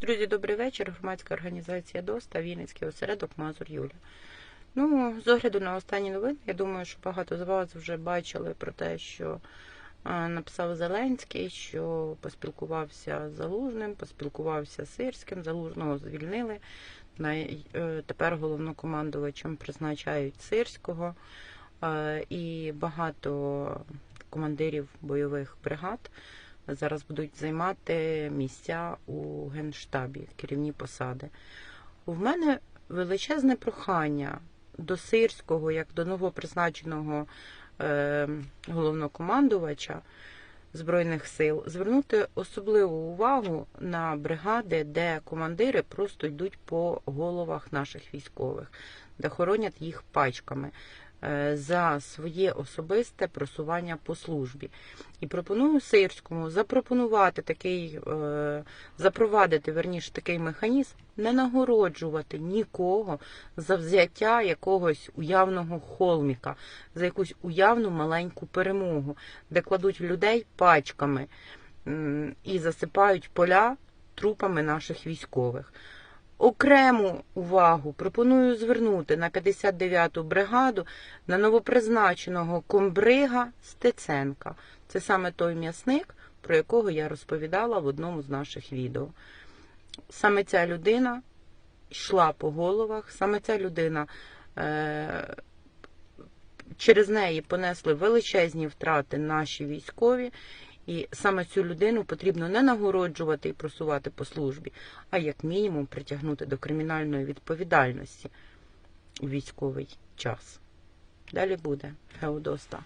Друзі, добрий вечір. Громадська організація ДОСТА, Вінницький осередок Мазур Юля. Ну, з огляду на останні новини, я думаю, що багато з вас вже бачили про те, що написав Зеленський, що поспілкувався з Залужним, поспілкувався з Сирським, Залужного звільнили. Е, Тепер головнокомандувачем призначають Сирського. Е, І багато командирів бойових бригад зараз будуть займати місця у генштабі, керівні посади. У мене величезне прохання до Сирського, як до новопризначеного е, головнокомандувача Збройних сил, звернути особливу увагу на бригади, де командири просто йдуть по головах наших військових, де хоронять їх пачками за своє особисте просування по службі. І пропоную Сирському запропонувати такий, е, запровадити верніше такий механізм, не нагороджувати нікого за взяття якогось уявного холміка, за якусь уявну маленьку перемогу, де кладуть людей пачками і засипають поля трупами наших військових. Окрему увагу пропоную звернути на 59-ту бригаду на новопризначеного комбрига Стеценка. Це саме той м'ясник, про якого я розповідала в одному з наших відео. Саме ця людина йшла по головах, саме ця людина е- через неї понесли величезні втрати наші військові. І саме цю людину потрібно не нагороджувати і просувати по службі, а як мінімум притягнути до кримінальної відповідальності у військовий час. Далі буде Геодоста.